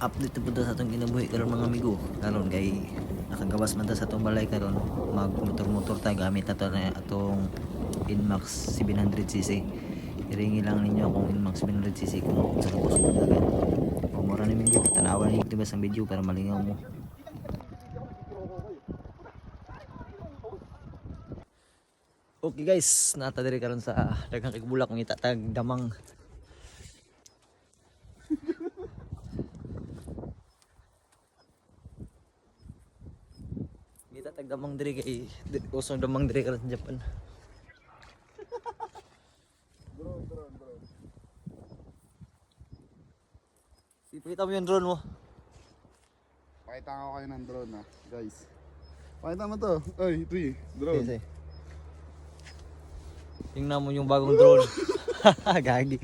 update po sa atong kinabuhi karon mga amigo. Karon kay nakagawas man ta sa atong balay karon mag motor motor ta gamit na to na atong Inmax 700cc iringi lang ninyo akong Inmax 700cc kung sa kapos mo dagan o mura ni minggo tanawan ni diba sa video para malingaw mo. Okay guys, nata diri karon sa daghang kigulak ng itatag damang Kita tag damang diri kay usong damang diri sa Japan. Ipakita mo yung drone mo. Pakita ko kayo ng drone ha, guys. Pakita mo to. Ay, ito eh, drone. Yes, eh. Tingnan mo yung bagong drone. Gagi.